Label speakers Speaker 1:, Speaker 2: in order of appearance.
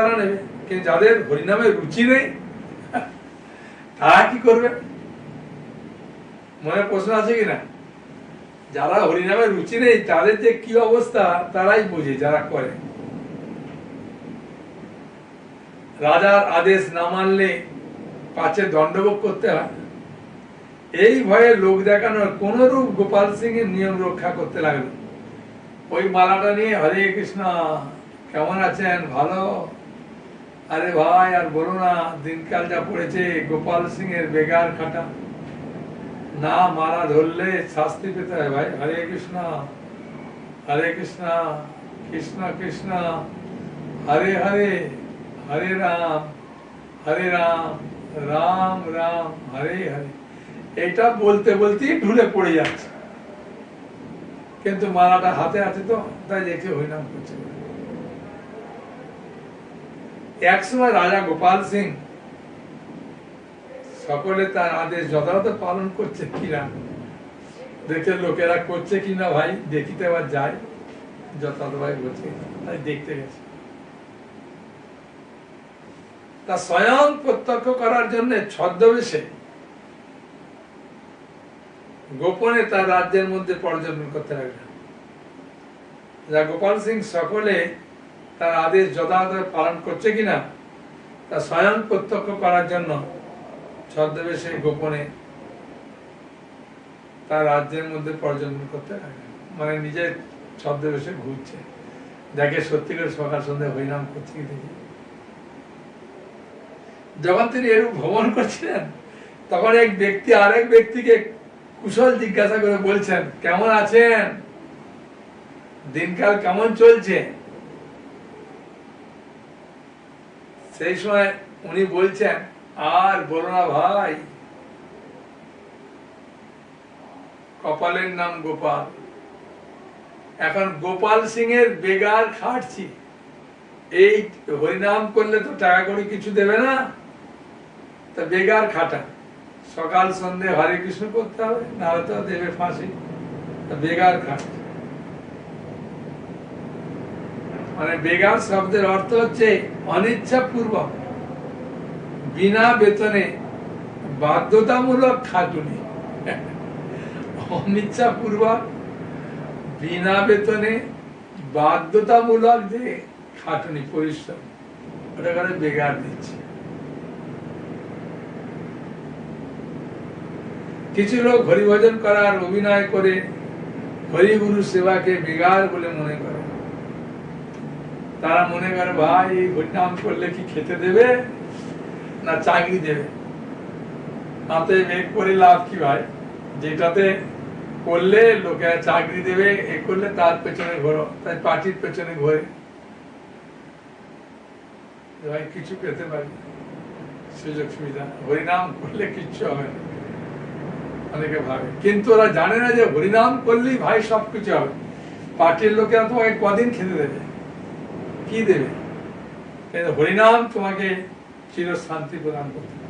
Speaker 1: তারা নেবে কিন্তু যাদের হরিনামে রুচি নেই তারা কি করবে মনে প্রশ্ন আছে কিনা যারা হরিনামে রুচি নেই তাদের যে কি অবস্থা তারাই বোঝে যারা করে রাজার আদেশ না মানলে পাচে দণ্ডভোগ করতে হয় এই ভয়ে লোক দেখানোর কোন রূপ গোপাল সিং এর নিয়ম রক্ষা করতে লাগলো ওই মালাটা নিয়ে হরে কৃষ্ণ কেমন আছেন ভালো আরে ভাই আর বলো না দিনকাল যা পড়েছে গোপাল সিং এর বেগার খাটা না মারা ধরলে শাস্তি পেতে হয় ভাই হরে কৃষ্ণ হরে কৃষ্ণ কৃষ্ণ কৃষ্ণ হরে হরে হরে রাম হরে রাম রাম রাম হরে হরে এটা বলতে বলতেই ঢুলে পড়ে যাচ্ছে কিন্তু মালাটা হাতে আছে তো তাই দেখে হরিনাম করছে একসময় রাজা গোপাল সিং সকলে তার আদেশ যথাযথ পালন করছে কিনা দেখে লোকেরা করছে কিনা ভাই দেখিতে আবার যায় যথাযথ ভাই বলছে তাই দেখতে গেছে তা স্বয়ং প্রত্যক্ষ করার জন্য ছদ্মবেশে গোপনে তার রাজ্যের মধ্যে পর্যটন করতে লাগলেন যা গোপাল সিং সকলে তার আদেশ যথাযথ পালন করছে কিনা তা স্বয়ং প্রত্যক্ষ করার জন্য ছদ্মবেশে গোপনে তার রাজ্যের মধ্যে পর্যটন করতে মানে নিজের ছদ্মবেশে ঘুরছে যাকে সত্যি করে সকাল সন্ধ্যে হরিনাম করছে দেখি যখন তিনি এরূপ ভ্রমণ করছিলেন তখন এক ব্যক্তি আরেক ব্যক্তিকে কুশল জিজ্ঞাসা করে বলছেন কেমন আছেন দিনকাল কেমন চলছে সেই সময় উনি বলছেন আর বলো না ভাই কপালের নাম গোপাল এখন গোপাল সিং এর বেগার খাটছি এই হরিনাম করলে তো টাকা করে কিছু দেবে না তা বেগার খাটা সকাল সন্ধে হরে কৃষ্ণ করতে হবে না হয়তো দেবে ফাঁসি তা বেগার খাটছে মানে বেগাম শব্দের অর্থ হচ্ছে অনিচ্ছাপূর্বক বিনা বেতনে বাধ্যতামূলক খাটুনি অনিচ্ছাপূর্বক বিনা বেতনে বাধ্যতামূলক যে খাটুনি পরিশ্রম ওটা করে বেগার দিচ্ছে কিছু লোক হরিভজন করার অভিনয় করে হরিগুরু সেবাকে বেগার বলে মনে করে তারা মনে করে ভাই হরিনাম করলে কি খেতে দেবে না চাকরি দেবে তাতে মেঘ করে লাভ কি ভাই যেটাতে করলে লোকে চাকরি দেবে এ করলে তার পেছনে ঘোরো তাই পার্টির পেছনে ঘোরে ভাই কিছু পেতে পারি সুযোগ সুবিধা হরিনাম করলে কিচ্ছু হবে অনেকে ভাবে কিন্তু ওরা জানে না যে হরিনাম করলেই ভাই সব কিছু হবে পার্টির লোকেরা তোমাকে কদিন খেতে দেবে কি দেবে হরিনাম তোমাকে চিরশান্তি প্রদান করতে